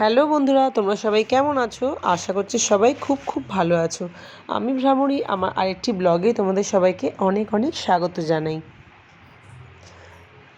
Hello বন্ধুরা, তোমরা সবাই কেমন আছো? আশা করছি সবাই খুব খুব ভালো আছো। আমি ভ্রামরী, আমার আরেকটি ব্লগে তোমাদের সবাইকে অনেক অনেক স্বাগত জানাই।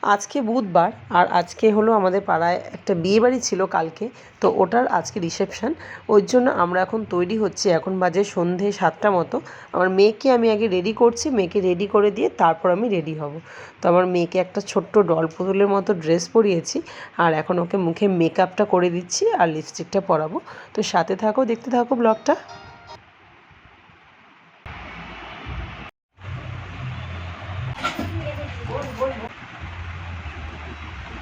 আজকে বুধবার আর আজকে হলো আমাদের পাড়ায় একটা বিয়ে বাড়ি ছিল কালকে, তো ওটার আজকে রিসেপশান ওই জন্য আমরা এখন তৈরি হচ্ছি। এখন বাজে সন্ধে সাতটা মতো। আমার মেয়েকে আমি আগে রেডি করছি, মেয়েকে রেডি করে দিয়ে তারপর আমি রেডি হব। তো আমার মেয়েকে একটা ছোট্ট ডল পুতুলের মতো ড্রেস পরিয়েছি আর এখন ওকে মুখে মেকআপটা করে দিচ্ছি আর লিপস্টিকটা পরাবো। তো সাথে থাকো, দেখতে থাকো ব্লগটা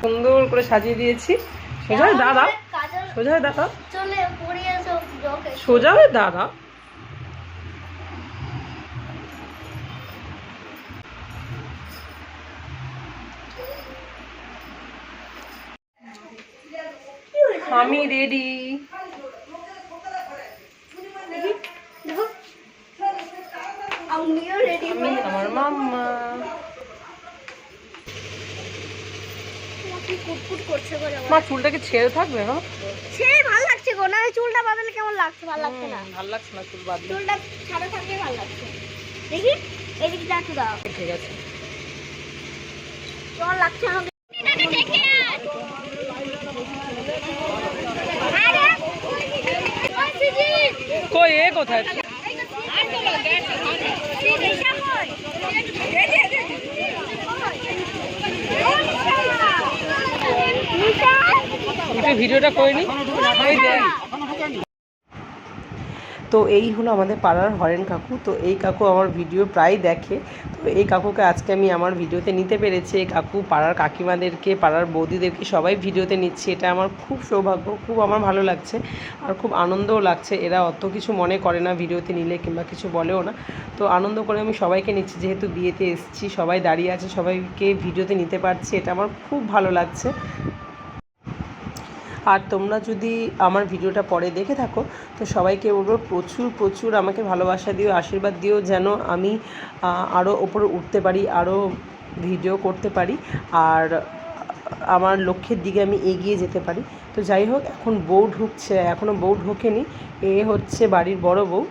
সুন্দর করে সাজিয়ে দিয়েছি। সোজা হয়ে দাঁড়া সোজা হয়ে দাঁড়া সোজা হয়ে দাঁড়া আমি রেডি আমার মাম্মা। কুটকুট করছে গো মা চুলটাকে ছেড়ে থাকবে হ্যাঁ সে ভালো লাগছে গো না চুলটা বাঁধালে কেমন লাগছে? ভালো লাগছে না? ভালো লাগছে না চুল বাঁধলে। চুলটা সাদা থাকলে ভালো লাগছে। দেখি এদিকে একটু দাও। ঠিক আছে। কেমন লাগছে আমাকে? কই এ কোথায়? একটু ভিডিওটা করে নি এই দেখ তো এই হলো আমাদের পাড়ার হরেন কাকু। তো এই কাকু আমার ভিডিও প্রায় দেখে। তো এই কাকুকে আজকে আমি আমার ভিডিওতে নিতে পেরেছি। এই কাকু পাড়ার কাকিমাদেরকে, পাড়ার বৌদিদেরকে সবাই ভিডিওতে নিচ্ছে। এটা আমার খুব সৌভাগ্য, খুব আমার ভালো লাগছে। আর খুব আনন্দও লাগছে। এরা অত কিছু মনে করে না ভিডিওতে নিলে কিংবা কিছু বলেও না। তো আনন্দ করে আমি সবাইকে নিচ্ছি। যেহেতু বিয়েতে এসেছি, সবাই দাঁড়িয়ে আছে, সবাইকে ভিডিওতে নিতে পারছি। এটা আমার খুব ভালো লাগছে। আর তোমরা যদি আমার ভিডিওটা পরে দেখে থাকো, তো সবাইকে বলব প্রচুর প্রচুর আমাকে ভালোবাসা দিও, আশীর্বাদ দিও, যেন আমি আরও ওপরে উঠতে পারি আরও ভিডিও করতে পারি, আর আমার লক্ষ্যের দিকে আমি এগিয়ে যেতে পারি। তো যাই হোক, এখন বউ ঢুকছে এখনও বউ ঢোকেনি, এ হচ্ছে বাড়ির বড় বউ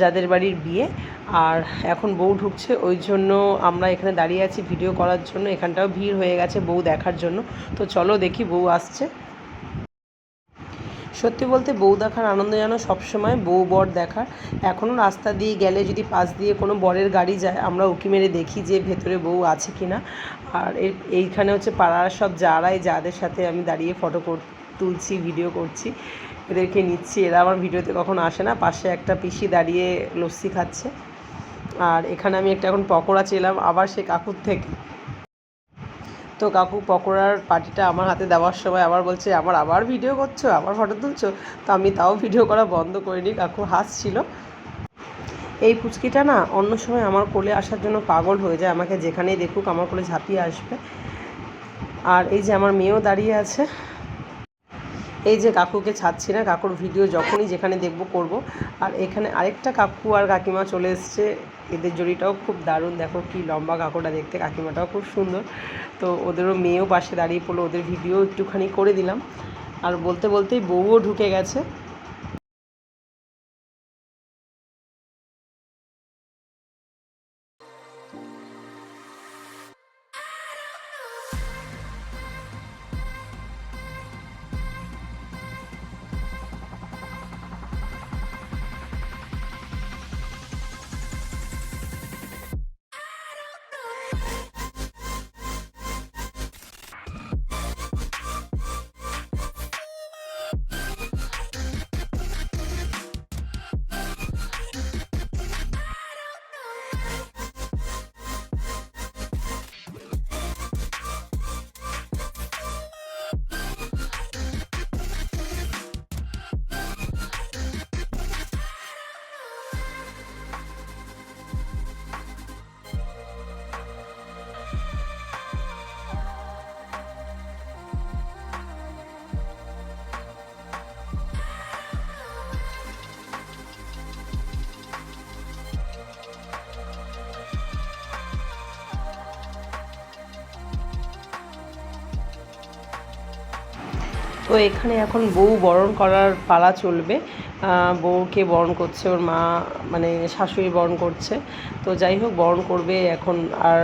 যাদের বাড়ির বিয়ে, আর এখন বউ ঢুকছে, ওই জন্য আমরা এখানে দাঁড়িয়ে আছি, ভিডিও করার জন্য, এখানটাও ভিড় হয়ে গেছে বউ দেখার জন্য। তো চলো দেখি বউ আসছে। সত্যি বলতে বউ দেখার আনন্দ যেন সবসময় বউ বর দেখার। এখনও রাস্তা দিয়ে গেলে যদি পাশ দিয়ে কোনো বরের গাড়ি যায়, আমরা উঁকি মেরে দেখি যে ভেতরে বউ আছে কি না আর এইখানে হচ্ছে পাড়ার সব যারাই, যাদের সাথে আমি দাঁড়িয়ে ফটো কর, তুলছি ভিডিও করছি, এদেরকে নিচ্ছি। এরা আমার ভিডিওতে কখনো আসে না। পাশে একটা পিসি দাঁড়িয়ে লস্যি খাচ্ছে। আর এখানে আমি একটা এখন পকোড়া চেলাম, আবার সে কাকুর থেকে। তো কাকু পকোড়ার পার্টিটা আমার হাতে দেওয়ার সময় আবার বলছে আবার আবার ভিডিও করছ, আবার ফটো তুলছো? তো আমি তাও ভিডিও করা বন্ধ করিনি, কাকু হাসছিল। এই পুচকিটা না অন্য সময় আমার কোলে আসার জন্য পাগল হয়ে যায়, আমাকে যেখানেই দেখুক আমার কোলে ঝাঁপিয়ে আসবে। আর এই যে আমার মেয়েও দাঁড়িয়ে আছে এই যে কাকুকে ছাড়ছি না, কাকুর ভিডিও যখনই যেখানে দেখব করব। আর এখানে আরেকটা কাকু আর কাকিমা চলে এসছে। এদের জড়িটাও খুব দারুণ। দেখো কি লম্বা কাকুটা দেখতে, কাকিমাটাও খুব সুন্দর। তো ওদেরও মেয়েও পাশে দাঁড়িয়ে পড়ল, ওদের ভিডিও একটুখানি করে দিলাম। আর বলতে বলতেই বউও ঢুকে গেছে। তো এখানে এখন বউ বরণ করার পালা চলবে। বউকে বরণ করছে, ওর মা মানে শাশুড়ি বরণ করছে। তো যাই হোক, বরণ করবে এখন। আর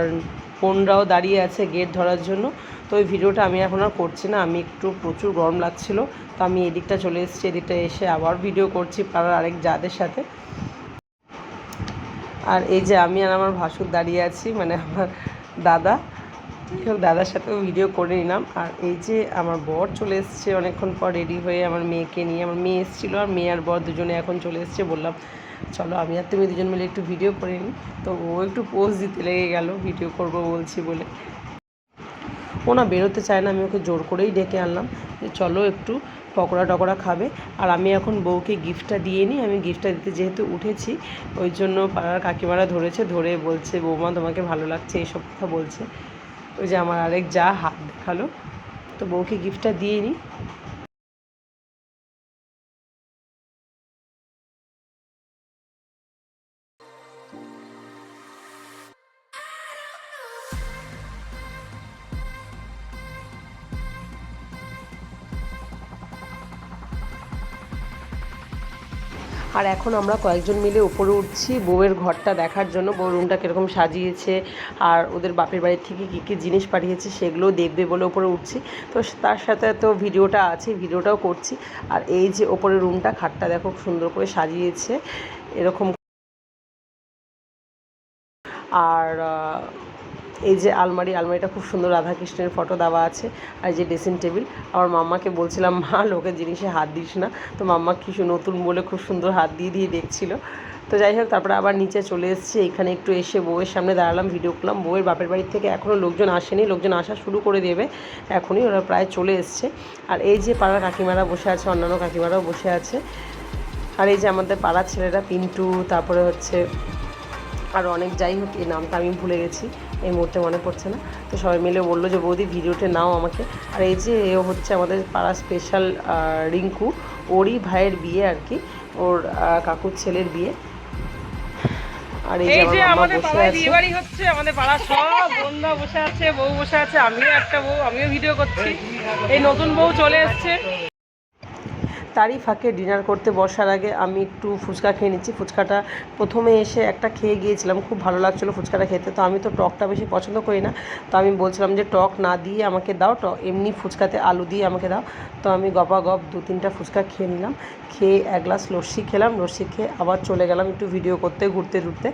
বোনরাও দাঁড়িয়ে আছে গেট ধরার জন্য। তো ওই ভিডিওটা আমি এখন আর করছি না। আমি একটু প্রচুর গরম লাগছিল। তো আমি এদিকটা চলে এসেছি, এদিকটা এসে আবার ভিডিও করছি পাড়ার আরেক যাদের সাথে। আর এই যে আমি আর আমার ভাসুর দাঁড়িয়ে আছি মানে আমার দাদা। দাদার সাথেও ভিডিও করে নিলাম। আর এই যে আমার বর চলে এসছে অনেকক্ষণ পর রেডি হয়ে আমার মেয়েকে নিয়ে। আমার মেয়ে এসেছিল আর মেয়ে আর বর দুজনে এখন চলে এসছে। বললাম, চলো, আমি আর তুমি দুজন মিলে একটু ভিডিও করে নিই। তো ও একটু পোজ দিতে লেগে গেল ভিডিও করব বলছি বলে। ও না বেরোতে চায় না, আমি ওকে জোর করেই ডেকে আনলাম যে, চলো একটু পকোড়া টকোড়া খাবে। আর আমি এখন বউকে গিফটটা দিয়ে নিই। আমি গিফটটা দিতে যেহেতু উঠেছি, ওই জন্য পাড়ার কাকিমারা ধরেছে, ধরে বলছে, বৌমা, তোমাকে ভালো লাগছে, এইসব কথা বলছে। ওই যে আমার আরেক যা হাত দেখাল। তো বউকে গিফটটা দিয়ে নিই আর এখন আমরা কয়েকজন মিলে উপরে উঠছি। বউয়ের ঘরটা দেখার জন্য। বউ রুমটা কীরকম সাজিয়েছে আর ওদের বাপের বাড়ির থেকে কী কী জিনিস পাঠিয়েছে সেগুলোও দেখবে বলে উপরে উঠছি। তো তার সাথে তো ভিডিওটা আছে, ভিডিওটাও করছি। আর এই যে ওপরে রুমটা খাটটা দেখো সুন্দর করে সাজিয়েছে। এরকম আর এই যে আলমারি, আলমারিটা খুব সুন্দর রাধাকৃষ্ণের ফটো দেওয়া আছে আর যে ড্রেসিং টেবিল আমার মাম্মাকে বলছিলাম, মা লোকের জিনিসে হাত দিস না। তো মাম্মা কিছু নতুন বলে খুব সুন্দর হাত দিয়ে দিয়ে দেখছিল। তো যাই হোক, তারপরে আবার নিচে চলে এসেছি, এখানে একটু এসে বউয়ের সামনে দাঁড়ালাম ভিডিও করলাম। বউয়ের বাপের বাড়ির থেকে এখনও লোকজন আসেনি, লোকজন আসা শুরু করে দেবে, এখনই ওরা প্রায় চলে এসছে। আর এই যে পাড়ার কাকিমারা বসে আছে, অন্যান্য কাকিমারাও বসে আছে। আর এই যে আমাদের পাড়ার ছেলেরা, পিন্টু, তারপরে হচ্ছে, আর অনেক, যাই হোক, এই নামটা আমি ভুলে গেছি। এই মুহূর্তে মনে পড়ছে না। তো সবাই মিলে বলল যে বৌদি ভিডিওতে নাও আমাকে। আর এই যে এ হচ্ছে আমাদের পাড়া স্পেশাল রিঙ্কু। ওরই ভাইয়ের বিয়ে আর কি। ওর কাকুর ছেলের বিয়ে। আর এই যে আমাদের পাড়ায় বিয়ে বাড়ি হচ্ছে আমাদের পাড়ার সব বন্ধুরা বসে আছে বউ বসে আছে আমিও একটা বউ আমিও ভিডিও করছি। এই নতুন বউ চলে এসছে। তারই ফাঁকে ডিনার করতে বসার আগে আমি একটু ফুচকা খেয়ে নিচ্ছি। ফুচকাটা প্রথমে এসে একটা খেয়ে গিয়েছিলাম, খুব ভালো লাগছিল ফুচকাটা খেতে। তো আমি তো টকটা বেশি পছন্দ করি না। তো আমি বলছিলাম যে, টক না দিয়ে আমাকে দাও টক, এমনি ফুচকাতে আলু দিয়ে আমাকে দাও। তো আমি গপা গপ দু তিনটা ফুচকা খেয়ে নিলাম। খেয়ে এক গ্লাস লস্যি খেলাম। লস্যি খেয়ে আবার চলে গেলাম একটু ভিডিও করতে, ঘুরতে ঘুরতে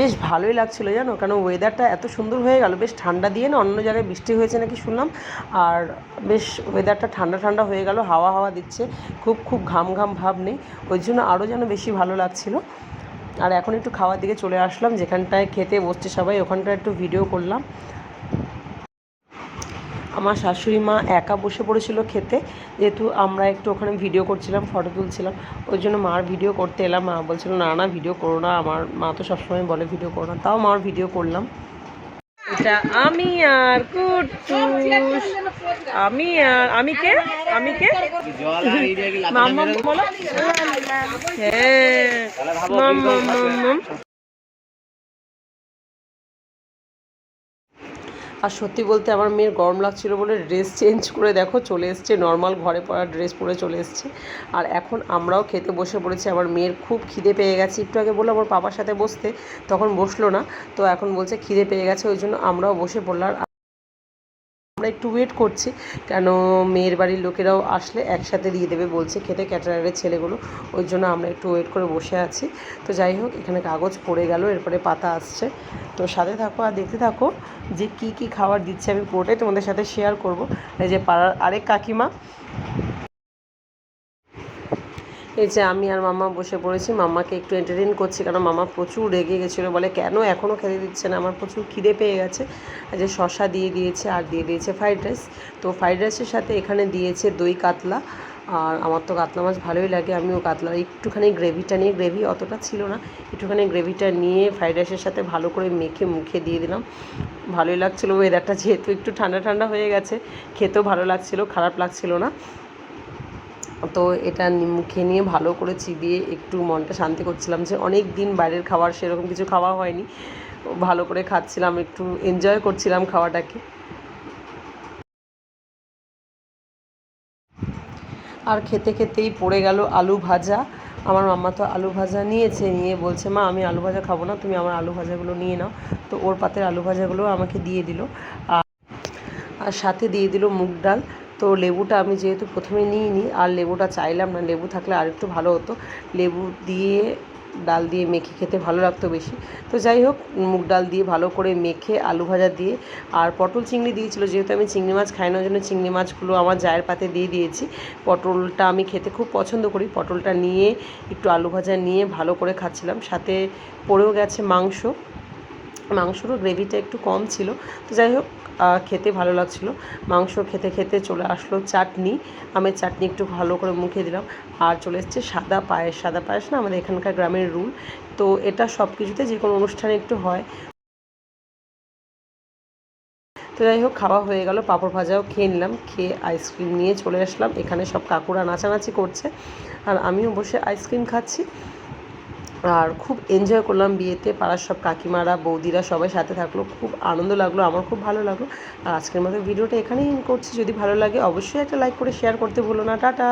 বেশ ভালোই লাগছিল জানো? কেন ওয়েদারটা এত সুন্দর হয়ে গেল, বেশ ঠান্ডা দিয়ে না, অন্য জায়গায় বৃষ্টি হয়েছে নাকি শুনলাম, আর বেশ ওয়েদারটা ঠান্ডা ঠান্ডা হয়ে গেল, হাওয়া হাওয়া দিচ্ছে, খুব খুব ঘাম ঘাম ভাব নেই, ওই জন্য আরও যেন বেশি ভালো লাগছিল। আর এখন একটু খাওয়ার দিকে চলে আসলাম, যেখানটায় খেতে বসছে সবাই, ওখানটায় একটু ভিডিও করলাম। আমার শাশুড়ি মা একা বসে পড়েছিল খেতে, যেহেতু আমরা একটু ওখানে ভিডিও করছিলাম ফটো তুলছিলাম, ওই জন্য মার ভিডিও করতে এলাম। মা বলছিল, না না ভিডিও করো না, আমার মা তো সবসময় বলে ভিডিও করো না। তাও মার ভিডিও করলাম। আমি আর কুটুস আমি আর, আমি কে? আমি কে? মাম্মা বলো। হ্যাঁ মাম্মা আর সত্যি বলতে আমার মেয়ের গরম লাগছিল বলে ড্রেস চেঞ্জ করে দেখো চলে এসছে নর্মাল ঘরে পরা ড্রেস পরে চলে এসছে। আর এখন আমরাও খেতে বসে পড়েছি, আমার মেয়ের খুব খিদে পেয়ে গেছে। একটু আগে বললাম আমার বাবার সাথে বসতে, তখন বসল না, তো এখন বলছে খিদে পেয়ে গেছে, ওই জন্য আমরাও বসে পড়লাম। আমরা একটু ওয়েট করছি। কেন মেয়ের বাড়ির লোকেরাও আসলে একসাথে দিয়ে দেবে বলছে খেতে ক্যাটারারের ছেলেগুলো। ওই জন্য আমরা একটু ওয়েট করে বসে আছি। তো যাই হোক, এখানে কাগজ পড়ে গেল, এরপরে পাতা আসছে। তো সাথে থাকো আর দেখতে থাকো যে কি কি খাবার দিচ্ছে, আমি পুরোটাই তোমাদের সাথে শেয়ার করব। এই যে পাড়ার আরেক কাকিমা এই যে আমি আর মাম্মা বসে পড়েছি মাম্মাকে একটু এন্টারটেন করছি কারণ মামা প্রচুর রেগে গেছিল, বলে কেন এখনও খেতে দিচ্ছে না, আমার প্রচুর খিদে পেয়ে গেছে। যে শশা দিয়ে দিয়েছে আর দিয়ে দিয়েছে ফ্রাইড রাইস তো ফ্রাইড রাইসের সাথে এখানে দিয়েছে দই কাতলা। আর আমার তো কাতলা মাছ ভালোই লাগে, আমিও কাতলা, একটুখানি গ্রেভিটা নিয়ে গ্রেভি অতটা ছিল না, একটুখানি গ্রেভিটা নিয়ে ফ্রাইড রাইসের সাথে ভালো করে মেখে মুখে দিয়ে দিলাম। ভালোই লাগছিল ওয়েদারটা যেহেতু একটু ঠান্ডা ঠান্ডা হয়ে গেছে, খেতেও ভালো লাগছিল, খারাপ লাগছিল না। তো এটা মুখে নিয়ে ভালো করে চিবিয়ে একটু মনটা শান্তি করছিলাম যে অনেক দিন বাইরের খাবার সেরকম কিছু খাওয়া হয়নি। ভালো করে খাচ্ছিলাম, একটু এনজয় করছিলাম খাওয়াটাকে। আর খেতে খেতেই পড়ে গেল আলু ভাজা। আমার মাম্মা তো আলু ভাজা নিয়েছে, নিয়ে বলছে, মা, আমি আলু ভাজা খাব না, তুমি আমার আলু ভাজাগুলো নিয়ে নাও। তো ওর পাতের আলু ভাজাগুলো আমাকে দিয়ে দিল। আর সাথে দিয়ে দিল মুগ ডাল। তো লেবুটা আমি যেহেতু প্রথমে নিই নি আর লেবুটা চাইলাম না, লেবু থাকলে আর একটু ভালো হতো। লেবু দিয়ে ডাল দিয়ে মেখে খেতে ভালো লাগতো বেশি। তো যাই হোক, মুগ ডাল দিয়ে ভালো করে মেখে আলু ভাজা দিয়ে, আর পটল চিংড়ি দিয়েছিল, যেহেতু আমি চিংড়ি মাছ খাই না জন্য চিংড়ি মাছগুলো আমার জায়ের পাতে দিয়ে দিয়েছি। পটলটা আমি খেতে খুব পছন্দ করি, পটলটা নিয়ে একটু আলু ভাজা নিয়ে ভালো করে খাচ্ছিলাম। সাথে পড়েও গেছে মাংস। মাংসরও গ্রেভিটা একটু কম ছিল। তো যাই হোক খেতে ভালো লাগছিল। মাংস খেতে খেতে চলে আসলো চাটনি। আমের চাটনি একটু ভালো করে মুখে দিলাম। আর চলে এসছে সাদা পায়েস। সাদা পায়েস না আমাদের এখানকার গ্রামের রুল। তো এটা সব কিছুতে যে কোনো অনুষ্ঠানে একটু হয়। তো যাই হোক, খাওয়া হয়ে গেল। পাঁপড় ভাজাও খেয়ে নিলাম। খেয়ে আইসক্রিম নিয়ে চলে আসলাম। এখানে সব কাকুরা নাচানাচি করছে। আর আমিও বসে আইসক্রিম খাচ্ছি। আর খুব এনজয় করলাম বিয়েতে। পাড়ার সব কাকিমারা, বৌদিরা সবাই সাথে থাকল। খুব আনন্দ লাগল, আমার খুব ভালো লাগল। আর আজকের মতো ভিডিওটা এখানেই করছি। যদি ভালো লাগে অবশ্যই একটা লাইক করে শেয়ার করতে ভুলো না। টাটা!